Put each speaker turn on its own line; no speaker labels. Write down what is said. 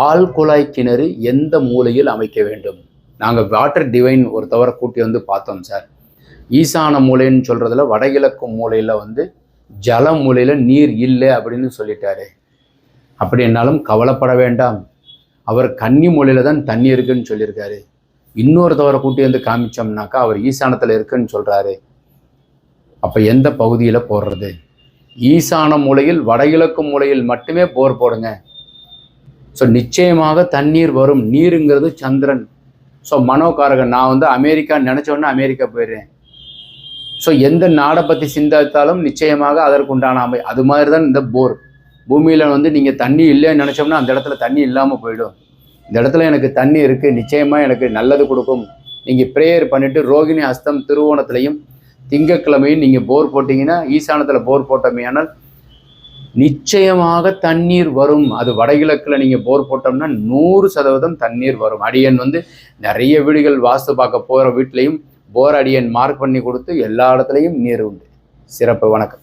ஆள் குழாய் கிணறு எந்த மூலையில் அமைக்க வேண்டும்? நாங்கள் வாட்டர் டிவைன் ஒருத்தவரை கூட்டி வந்து பார்த்தோம் சார் ஈசான மூலைன்னு சொல்கிறதுல வடகிழக்கு மூலையில் வந்து ஜல மூலையில் நீர் இல்லை அப்படின்னு சொல்லிட்டாரு. அப்படி என்னாலும் கவலைப்பட வேண்டாம். அவர் கன்னி மூலையில் தான் தண்ணி இருக்குன்னு சொல்லியிருக்காரு. இன்னொருத்தவரை கூட்டி வந்து காமிச்சோம்னாக்கா அவர் ஈசானத்தில் இருக்குன்னு சொல்கிறாரு அப்போ எந்த பகுதியில் போடுறது? ஈசான மூலையில் வடகிழக்கு மூலையில் மட்டுமே போர் போடுங்க. ஸோ நிச்சயமாக தண்ணீர் வரும். நீருங்கிறது சந்திரன். ஸோ மனோகாரகன். நான் வந்து அமெரிக்கா நினச்சோன்னே அமெரிக்கா போயிடுறேன். ஸோ எந்த நாடை பற்றி சிந்தித்தாலும் நிச்சயமாக அதற்குண்டான அமை அது மாதிரி தான் இந்த போர். பூமியில் வந்து நீங்கள் தண்ணி இல்லைன்னு நினச்சோம்னா அந்த இடத்துல தண்ணி இல்லாமல் போயிடும். இந்த இடத்துல எனக்கு தண்ணி இருக்குது நிச்சயமாக எனக்கு நல்லது கொடுக்கும். நீங்கள் ப்ரேயர் பண்ணிவிட்டு ரோகிணி அஸ்தம் திருவோணத்துலையும் திங்கட்கிழமையும் நீங்கள் போர் போட்டிங்கன்னா ஈசானத்தில் போர் போட்டோமேயானால் நிச்சயமாக தண்ணீர் வரும். அது வடகிழக்கில் நீங்கள் போர் போட்டோம்னா நூறு சதவீதம் தண்ணீர் வரும். அடியன் வந்து நிறைய வீடுகள் வாஸ்து பார்க்க போகிற வீட்லேயும் போர் அடியன் மார்க் பண்ணி கொடுத்து எல்லா இடத்துலையும் நீர் உண்டு. சிறப்பு. வணக்கம்.